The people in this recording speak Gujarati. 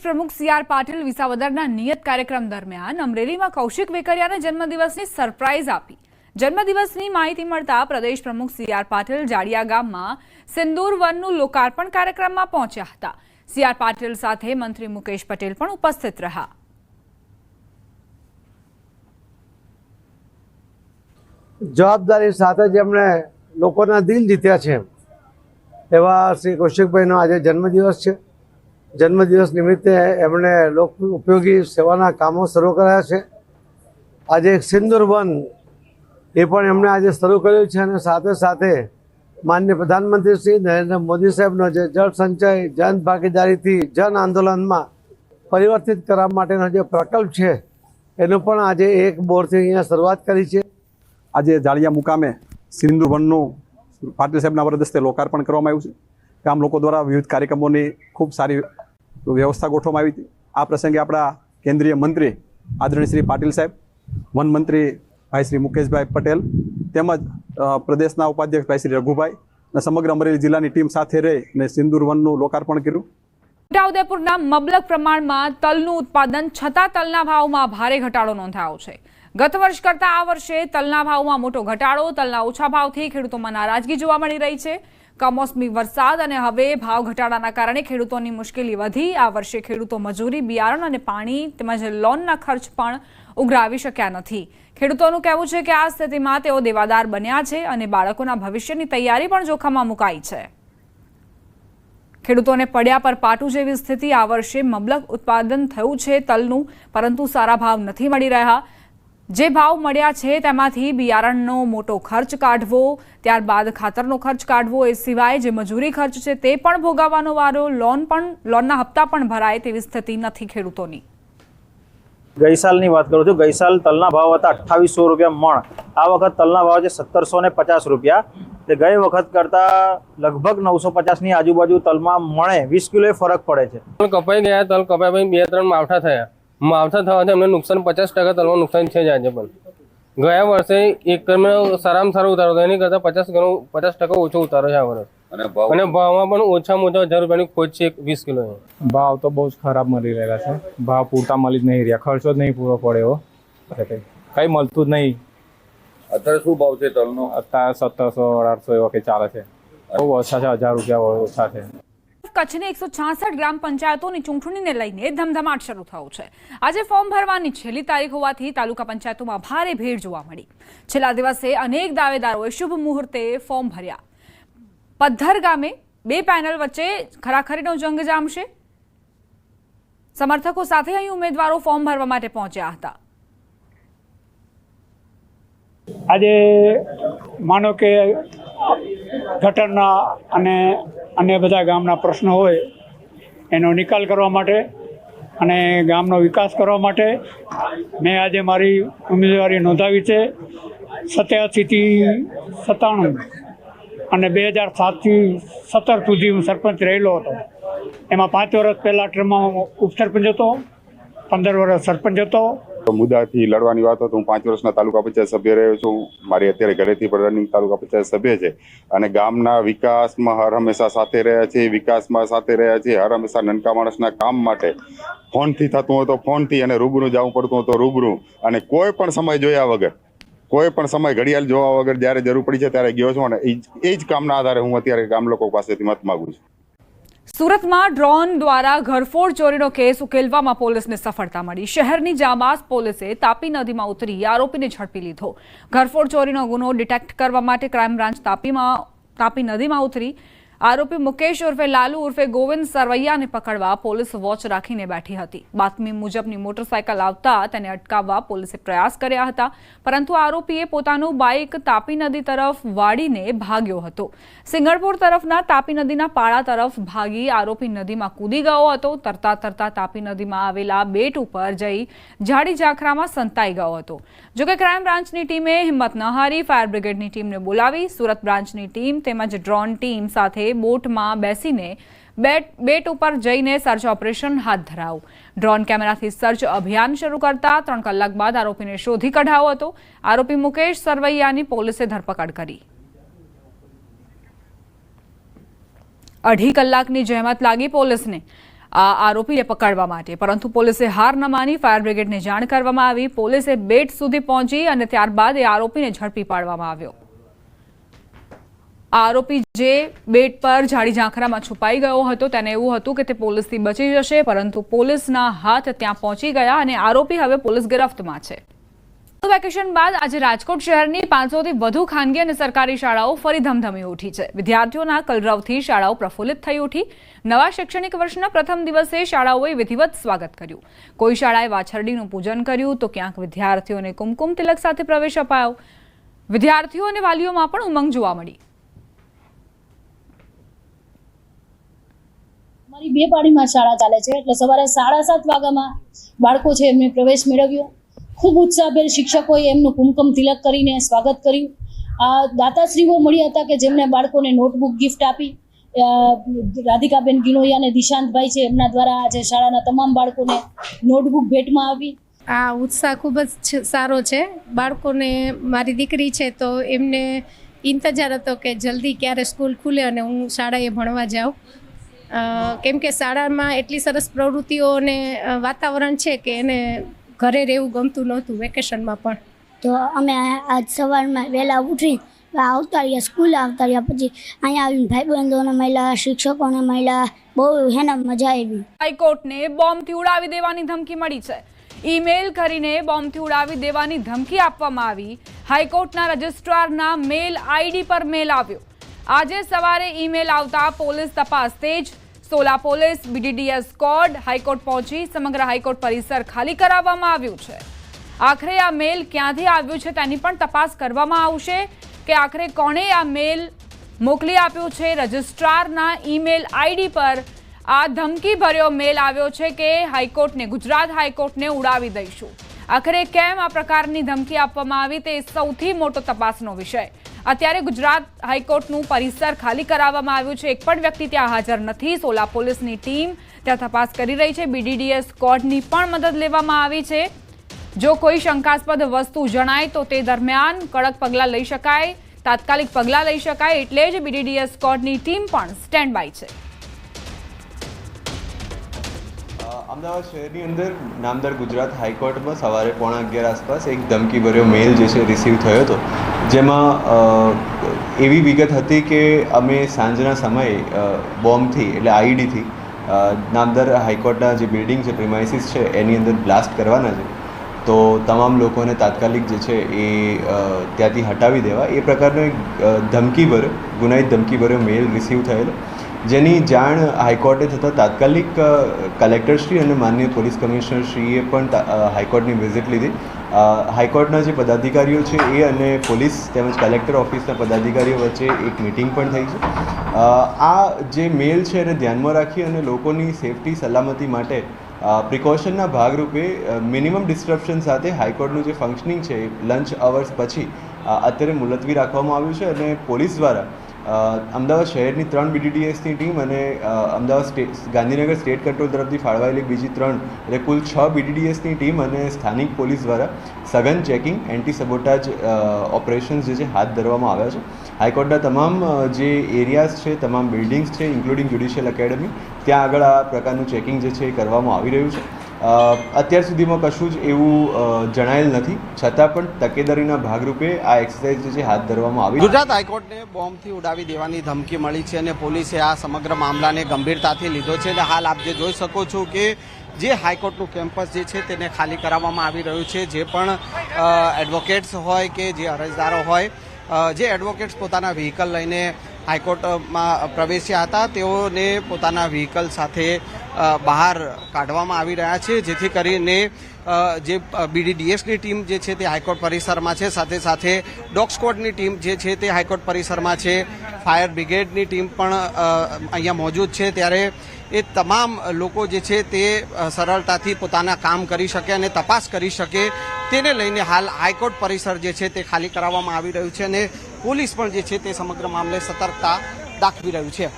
પ્રદેશ પ્રમુખ સી આર પાટીલ વિસાવદરના નિયત કાર્યક્રમ દરમિયાન અમરેલીમાં કૌશિક વેકરિયાને જન્મદિવસની સરપ્રાઇઝ આપી. જન્મદિવસની માહિતી મળતા પ્રદેશ પ્રમુખ સી આર પાટીલ જાડિયા ગામમાં સિંદૂર વનનું લોકાર્પણ કાર્યક્રમમાં પહોંચ્યા હતા. સી આર પાટીલ સાથે મંત્રી મુકેશ પટેલ પણ ઉપસ્થિત રહ્યા. જવાબદારી સાથે જેમણે લોકોના દિલ જીત્યા છે એવા શ્રી કૌશિકભાઈનો આજે જન્મદિવસ છે. જન્મદિવસ નિમિત્તે એમણે લોક ઉપયોગી સેવાના કામો શરૂ કર્યા છે. આજે એક સિંદુર વન એ પણ એમણે આજે શરૂ કર્યું છે અને સાથે સાથે માન્ય પ્રધાનમંત્રી શ્રી નરેન્દ્ર મોદી સાહેબનો જે જળ સંચય, જન ભાગીદારીથી જન આંદોલનમાં પરિવર્તિત કરવા માટેનો જે પ્રકલ્પ છે, એનું પણ આજે એક બોરથી અહીંયા શરૂઆત કરી છે. આજે જાળિયા મુકામે સિંધુ વનનું પાટીલ સાહેબના વરદસ્તે લોકાર્પણ કરવામાં આવ્યું છે. ગામ લોકો દ્વારા વિવિધ કાર્યક્રમોની ખૂબ સારી વ્યવસ્થા ગોઠવવામાં આવી હતી. આ પ્રસંગે આપણા કેન્દ્રીય મંત્રી આદરણીય શ્રી પાટીલ સાહેબ, વન મંત્રી ભાઈ શ્રી મુકેશભાઈ પટેલ તેમજ પ્રદેશના ઉપાધ્યક્ષ ભાઈ શ્રી રઘુભાઈ અને સમગ્ર અમરેલી જિલ્લાની ટીમ સાથે રહી અને સિંદૂર વનનું લોકાર્પણ કર્યું. છોટાઉદેપુરના મબલક પ્રમાણમાં તલનું ઉત્પાદન છતાં તલના ભાવમાં ભારે ઘટાડો નોંધાયો છે. ગત વર્ષ કરતા આ વર્ષે તલના ભાવમાં મોટો ઘટાડો, તલના ઓછા ભાવથી ખેડૂતોમાં નારાજગી જોવા મળી રહી છે. કમોસમી વરસાદ અને હવે ભાવ ઘટાડાના કારણે ખેડૂતોની મુશ્કેલી વધી. આ વર્ષે ખેડૂતો મજૂરી, બિયારણ અને પાણી તેમજ લોનના ખર્ચ પણ ઉઘરાવી શક્યા નથી. ખેડૂતોનું કહેવું છે કે આ સ્થિતિમાં તેઓ દેવાદાર બન્યા છે અને બાળકોના ભવિષ્યની તૈયારી પણ જોખમમાં મુકાઈ છે. ખેડૂતોને પડ્યા પર પાટું જેવી સ્થિતિ આ વર્ષે મબલક ઉત્પાદન થયું છે તલનું, પરંતુ સારા ભાવ નથી મળી રહ્યા. જે ભાવ મળ્યા છે તેમાંથી બિયારણનો મોટો ખર્ચ કાઢવો ત્યારબાદ ખાતરનો ખર્ચ કાઢવો એ સિવાય જે મજૂરી ખર્ચ છે તે પણ ભોગાવવાનો વારો લોન પણ લોનના હપ્તા પણ ભરાય તેવી સ્થિતિ નથી ખેડૂતોની. ગઈ સાલની વાત કરું છું. ગઈ સાલ તલના ભાવ હતા અઠ્ઠાવીસો રૂપિયા મણ. આ વખત તલના ભાવ છે સત્તરસો ને પચાસ રૂપિયા. તે ગઈ વખત કરતાં લગભગ નવસો પચાસની આજુબાજુ તલમાં મણે વીસ કિલોએ ફરક પડે છે. તલ કપાઈ ગયા તલ કપાઈ બે ત્રણ માવઠા થયા. માવઠા થવાથી અમને નુકસાન પચાસ ટકા તલમાં નુકસાન છે જ આજે પણ. ગયા વર્ષે એક કર્મ સારામાં સારો ઉતારો હતો. એની કરતાં પચાસ ગણો પચાસ ટકા ઓછો ઉતારો છે આ વર્ષ. અને ભાવમાં પણ ઓછામાં ઓછા હજાર રૂપિયાની ખોજ છે એક વીસ કિલો ભાવ તો બહુ જ ખરાબ મળી રહેલા છે. ભાવ પૂરતા મળી જ નહીં રહ્યા. ખર્ચો જ નહીં પૂરો પડે એવો. કઈ કંઈ મળતું જ નહીં. અત્યારે શું ભાવ છે તલનો? અત્યારે સત્તરસો અઢારસો એવા કંઈ ચાલે છે. બહુ ઓછા છે હજાર રૂપિયા ઓછા છે. કચ્છની એકસો છાસઠ ગ્રામ પંચાયતોની ચૂંટણીને લઈને ધમધમાટ શરૂ થયો છે. આજે ફોર્મ ભરવાની છેલ્લી તારીખ હોવાથી તાલુકા પંચાયતોમાં ભારે ભીડ જોવા મળી. છેલ્લા દિવસે અનેક દાવેદારોએ શુભ મુહૂર્તે ફોર્મ ભર્યા. પદ્ધર ગામે બે પેનલ વચ્ચે ખરાખરીનો જંગ જામશે. સમર્થકો સાથે અહીં ઉમેદવારો ફોર્મ ભરવા માટે પહોંચ્યા હતા. આજે માનો કે ગટરના અને અન્ય બધા ગામના પ્રશ્નો હોય, એનો નિકાલ કરવા માટે અને ગામનો વિકાસ કરવા માટે મેં આજે મારી ઉમેદવારી નોંધાવી છે સત્યાસીથી સત્તાણું અને બે હજાર સાતથી સત્તર સુધી હું સરપંચ રહેલો હતો. એમાં પાંચ વર્ષ પહેલાં ટર્મમાં ઉપસરપંચ હતો, પંદર વર્ષ સરપંચ હતો મુદ્દાથી લડવાની વાત હતું હું પાંચ વર્ષના તાલુકા પંચાયત સભ્ય રહ્યો છું. મારી અત્યારે ઘરેથી પણ રનિંગ તાલુકા પંચાયત સભ્ય છે. અને ગામના વિકાસમાં હર હંમેશા સાથે રહ્યા છે વિકાસમાં સાથે રહ્યા છે હર હંમેશા નનકા માણસના કામ માટે ફોનથી થતું હોય તો ફોનથી અને રૂબરૂ જવું પડતું હોય તો રૂબરૂ. અને કોઈ પણ સમય જોયા વગર, કોઈ પણ સમય ઘડિયાળ જોવા વગર જ્યારે જરૂર પડી છે ત્યારે ગયો છું અને એ જ કામના આધારે હું અત્યારે ગામ લોકો પાસેથી મત માગું છું. સુરતમાં ડ્રોન દ્વારા ઘરફોડ ચોરીનો કેસ ઉકેલવામાં પોલીસને સફળતા મળી. શહેરની જાબાઝ પોલીસે તાપી નદીમાં ઉતરી આરોપીને ઝડપી લીધો. ઘરફોડ ચોરીનો ગુનો ડિટેક્ટ કરવા માટે ક્રાઇમ બ્રાન્ચ તાપીમાં તાપી નદીમાં ઉતરી આરોપી મુકેશ ઉર્ફે લાલુ ઉર્ફે ગોવિંદ સરવૈયાને પકડવા પોલીસ વોચ રાખીને બેઠી હતી. બાતમી મુજબની મોટરસાયકલ આવતા તેને અટકાવવા પોલીસે પ્રયાસ કર્યા હતા, પરંતુ આરોપીએ પોતાનું બાઇક તાપી નદી તરફ વાળીને ભાગ્યો હતો. સિંગણપુર તરફના તાપી નદીના પાળા તરફ ભાગી આરોપી નદીમાં કૂદી ગયો હતો, તરતા તરતા તાપી નદીમાં આવેલા બેટ ઉપર જઈ ઝાડી ઝાખરામાં સંતાઈ ગયો હતો. જોકે ક્રાઇમ બ્રાન્ચની ટીમે હિંમત ન હારી ફાયર બ્રિગેડની ટીમને બોલાવી, સુરત બ્રાન્ચની ટીમ તેમજ ડ્રોન ટીમ સાથે બોટમાં બેસીને બેટ ઉપર જઈને સર્ચ ઓપરેશન હાથ ધરાવું ડ્રોન કેમેરાથી સર્ચ અભિયાન શરૂ કરતા ત્રણ કલાક બાદ આરોપીને શોધી કઢાયો હતો. આરોપી મુકેશ સરવૈયાની પોલીસે ધરપકડ કરી. અઢી કલાકની જહેમત લાગી પોલીસને આ આરોપીને પકડવા માટે. પરંતુ પોલીસે હાર ન માની ફાયર બ્રિગેડને જાણ કરવામાં આવી. પોલીસે બેટ સુધી પહોંચી અને ત્યારબાદ એ આરોપીને ઝડપી પાડવામાં આવ્યો. આરોપી જે બેટ પર ઝાડી ઝાંખરામાં છુપાઈ ગયો હતો, તેને એવું હતું કે તે પોલીસથી બચી જશે, પરંતુ પોલીસના હાથ ત્યાં પહોંચી ગયા અને આરોપી હવે પોલીસ ગિરફ્તમાં છે. વેકેશન બાદ આજે રાજકોટ શહેરની પાંચસોથી વધુ ખાનગી અને સરકારી શાળાઓ ફરી ધમધમી ઉઠી છે. વિદ્યાર્થીઓના કલરવથી શાળાઓ પ્રફુલ્લિત થઈ ઉઠી. નવા શૈક્ષણિક વર્ષના પ્રથમ દિવસે શાળાઓએ વિધિવત સ્વાગત કર્યું. કોઈ શાળાએ વાછરડીનું પૂજન કર્યું તો ક્યાંક વિદ્યાર્થીઓને કુમકુમ તિલક સાથે પ્રવેશ અપાયો. વિદ્યાર્થીઓ અને વાલીઓમાં પણ ઉમંગ જોવા મળી. મારી બે પાડીમાં શાળા ચાલે છે. એટલે સવારે સાડા સાત વાગ્યામાં બાળકો છે એમને પ્રવેશ મેળવ્યો. ખૂબ ઉત્સાહભેર શિક્ષકોએ એમનું કુમકમ તિલક કરીને સ્વાગત કર્યું. આ દાતાશ્રીઓ મળ્યા હતા કે જેમણે બાળકોને નોટબુક ગિફ્ટ આપી. રાધિકાબેન ગિલોયા અને દિશાંતભાઈ છે એમના દ્વારા આજે શાળાના તમામ બાળકોને નોટબુક ભેટમાં આવી. આ ઉત્સાહ ખૂબ જ સારો છે. બાળકોને મારી દીકરી છે તો એમને ઇંતજાર હતો કે જલ્દી ક્યારે સ્કૂલ ખુલે અને હું શાળાએ ભણવા જાઉં. કેમ કે શાળામાં એટલી સરસ પ્રવૃત્તિઓ અને વાતાવરણ છે કે એને ઘરે રહેવું ગમતું નહોતું વેકેશનમાં પણ. તો અમે આજ સવારમાં વહેલા ઉઠી આવતા રહ્યા સ્કૂલ આવતા રહ્યા પછી અહીંયા આવીને ભાઈબંધોને મળ્યા શિક્ષકોને મળ્યા બહુ હેને મજા આવી. હાઈકોર્ટને બોમ્બથી ઉડાવી દેવાની ધમકી મળી છે. ઈમેલ કરીને બોમ્બથી ઉડાવી દેવાની ધમકી આપવામાં આવી. હાઈકોર્ટના રજિસ્ટ્રારના મેલ આઈડી પર મેલ આવ્યો. આજે સવારે ઈમેલ આવતા પોલીસ તપાસ તેજ Sola police BDDS squad high court પહોંચી સમગ્ર હાઈકોર્ટ પરિસર ખાલી કરાવવામાં આવ્યું છે. આખરે આ મેલ ક્યાંથી આવ્યું છે તેની પણ તપાસ કરવામાં આવશે કે આખરે કોણે આ મેલ મોકલી આપ્યો છે. રજિસ્ટ્રારના ઈમેલ આઈડી પર આ ધમકી ભર્યો મેલ આવ્યો છે કે હાઈકોર્ટને, ગુજરાત હાઈકોર્ટને ઉડાવી દઈશું. આખરે કેમ આ પ્રકારની ધમકી આપવામાં આવી તે સૌથી મોટો તપાસનો વિષય. અત્યારે ગુજરાત હાઈકોર્ટનું પરિસર ખાલી કરાવવામાં આવ્યું છે. એક પણ વ્યક્તિ ત્યાં હાજર નથી. સોલા પોલીસની ટીમ ત્યાં તપાસ કરી રહી છે. બીડીડીએસ સ્કોડની પણ મદદ લેવામાં આવી છે. જો કોઈ શંકાસ્પદ વસ્તુ જણાય તો તે દરમિયાન કડક પગલાં લઈ શકાય, તાત્કાલિક પગલાં લઈ શકાય, એટલે જ બીડીડીએસ સ્કોડની ટીમ પણ સ્ટેન્ડ બાય છે. અમદાવાદ શહેરની અંદર નામદાર ગુજરાત હાઈકોર્ટમાં સવારે પોણા અગિયાર આસપાસ એક ધમકીભર્યો મેલ જે છે રિસીવ થયો હતો. જેમાં એવી વિગત હતી કે અમે સાંજના સમયે બોમ્બથી એટલે આઈડીથી નામદાર હાઈકોર્ટના જે બિલ્ડિંગ છે, પ્રિમાઇસીસ છે, એની અંદર બ્લાસ્ટ કરવાના છે. તો તમામ લોકોને તાત્કાલિક જે છે એ ત્યાંથી હટાવી દેવા. એ પ્રકારનો એક ધમકીભર્યો ગુનાહિત ધમકીભર્યો મેલ રિસીવ થયેલો. જેની જાણ હાઈકોર્ટે થતાં તાત્કાલિક કલેક્ટરશ્રી અને માનનીય પોલીસ કમિશનરશ્રીએ પણ હાઈકોર્ટની વિઝિટ લીધી. હાઈકોર્ટના જે પદાધિકારીઓ છે એ અને પોલીસ તેમજ કલેક્ટર ઓફિસના પદાધિકારીઓ વચ્ચે એક મિટિંગ પણ થઈ છે. આ જે મેલ છે એને ધ્યાનમાં રાખી અને લોકોની સેફટી, સલામતી માટે પ્રિકોશનના ભાગરૂપે મિનિમમ ડિસ્ટ્રપ્શન સાથે હાઈકોર્ટનું જે ફંક્શનિંગ છે લંચ અવર્સ પછી અત્યારે મુલતવી રાખવામાં આવ્યું છે અને પોલીસ દ્વારા અમદાવાદ શહેરની ત્રણ બીડીડીએસની ટીમ અને Ahmedabad state Gandhinagar state control તરફથી ફાળવાયેલી બીજી ત્રણ, એટલે કુલ છ બીડીડીએસની ટીમ અને સ્થાનિક પોલીસ દ્વારા સઘન ચેકિંગ એન્ટી સબોટાજ ઓપરેશન્સ જે છે, હાથ ધરવામાં આવ્યા છે. હાઈકોર્ટના તમામ જે એરિયાઝ છે, તમામ બિલ્ડિંગ્સ છે, ઇન્ક્લુડિંગ જ્યુડિશિયલ એકેડમી, ત્યાં આગળ આ પ્રકારનું ચેકિંગ જે છે, એ કરવામાં આવી રહ્યું છે. અત્યાર સુધીમાં કશું જ એવું જણાયેલ નથી. છતાં પણ તકેદારીના ભાગરૂપે આ એક્સરસાઇઝ જે હાથ ધરવામાં આવી. ગુજરાત હાઈકોર્ટને બોમ્બથી ઉડાવી દેવાની ધમકી મળી છે અને પોલીસે આ સમગ્ર મામલાને ગંભીરતાથી લીધો છે અને હાલ આપ જે જોઈ શકો છો કે જે હાઈકોર્ટનું કેમ્પસ જે છે તેને ખાલી કરાવવામાં આવી રહ્યું છે. જે પણ એડવોકેટ્સ હોય કે જે અરજદારો હોય જે એડવોકેટ્સ પોતાના વ્હીકલ લઈને હાઈકોર્ટમાં પ્રવેશ્યા હતા, તેઓને પોતાના વ્હીકલ સાથે બહાર કાઢવામાં આવી રહ્યા છે, જેથી કરીને જે બીડીડીએસની ટીમ જે છે તે હાઈકોર્ટ પરિસરમાં છે, સાથે સાથે ડોગ સ્ક્વોડની ટીમ જે છે તે હાઈકોર્ટ પરિસરમાં છે, ફાયર બ્રિગેડની ટીમ પણ અહીંયા મોજૂદ છે. ત્યારે એ તમામ લોકો જે છે તે સરળતાથી પોતાના કામ કરી શકે અને તપાસ કરી શકે. તેને લઈને હાલ હાઈકોર્ટ પરિસર જે છે તે ખાલી કરાવવામાં આવી રહ્યું છે અને પોલીસ પણ જે છે તે સમગ્ર મામલે સતર્કતા દાખવી રહ્યું છે.